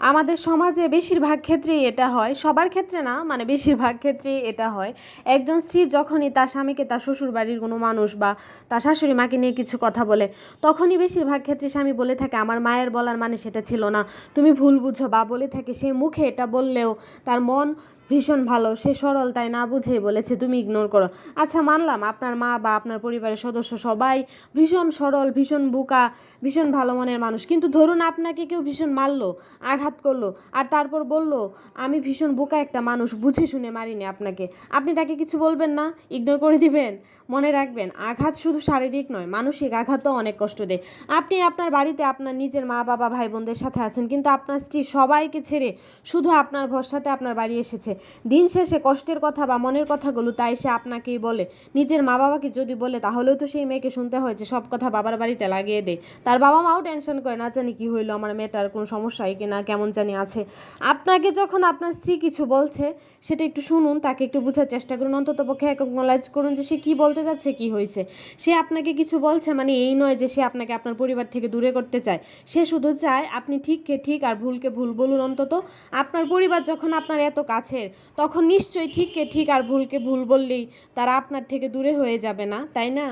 আমাদের সমাজে বেশিরভাগ ক্ষেত্রেই এটা হয়, সবার ক্ষেত্রে না মানে বেশিরভাগ ক্ষেত্রেই এটা হয়। একজন স্ত্রী যখনই তার স্বামীকে, তার শ্বশুর বাড়ির কোনো মানুষ বা তার শাশুড়ি মাকে নিয়ে কিছু কথা বলে, তখনই বেশিরভাগ ক্ষেত্রে স্বামী বলে থাকে, আমার মায়ের বলার মানে সেটা ছিল না। তুমি ভুল বুঝো বা বলে থাকে, সে মুখে এটা বললেও তার মন ভীষণ ভালো, সে সরল তাই না বুঝেই বলেছে, তুমি ইগনোর করো। আচ্ছা মানলাম, আপনার মা বা আপনার পরিবারের সদস্য সবাই ভীষণ সরল, ভীষণ বোকা, ভীষণ ভালো মনের মানুষ। কিন্তু ধরুন আপনাকে কেউ ভীষণ মারলো, আঘাত করল, আর তারপর বলল, আমি ভীষণ বোকা একটা মানুষ, বুঝে শুনে মারিনি আপনাকে। আপনি তাকে কিছু বলবেন না? ইগনোর করে দিবেন? মনে রাখবেন, আঘাত শুধু শারীরিক নয়, মানসিক আঘাতও অনেক কষ্ট দেয়। আপনি আপনার বাড়িতে আপনার নিজের মা, বাবা, ভাই, বোনদের সাথে আছেন, কিন্তু আপনার স্ত্রী সবাইকে ছেড়ে শুধু আপনার ভরসাতে আপনার বাড়ি এসেছে। দিন শেষে কষ্টের কথা বা মনের কথাগুলো তাই সে আপনাকেই বলে। নিজের মা বাবাকে যদি বলে, তাহলেও তো সেই মেয়েকে শুনতে হয় যে সব কথা বাবার বাড়িতে লাগিয়ে দেয়। তার বাবা মাও টেনশন করে, না জানি কি হইল, আমার মেয়েটার কোনো সমস্যা হয় কিনা, কেমন জানি আছে। আপনাকে যখন আপনার স্ত্রী কিছু বলছে, সেটা একটু শুনুন, তাকে একটু বোঝার চেষ্টা করুন, অন্তত পক্ষে একনোলাইজ করুন যে সে কি বলতে যাচ্ছে, কি হয়েছে সে আপনাকে কিছু বলছে মানে এই নয় যে সে আপনাকে আপনার পরিবার থেকে দূরে করতে চায়। সে শুধু চায়, আপনি ঠিককে ঠিক আর ভুলকে ভুল বলুন অন্তত। আপনার পরিবার যখন আপনার এত কাছের তখন নিশ্চয়ই ঠিককে ঠিক আর ভুলকে ভুল বললেই তারা আপনার থেকে দূরে হয়ে যাবে না, তাই না?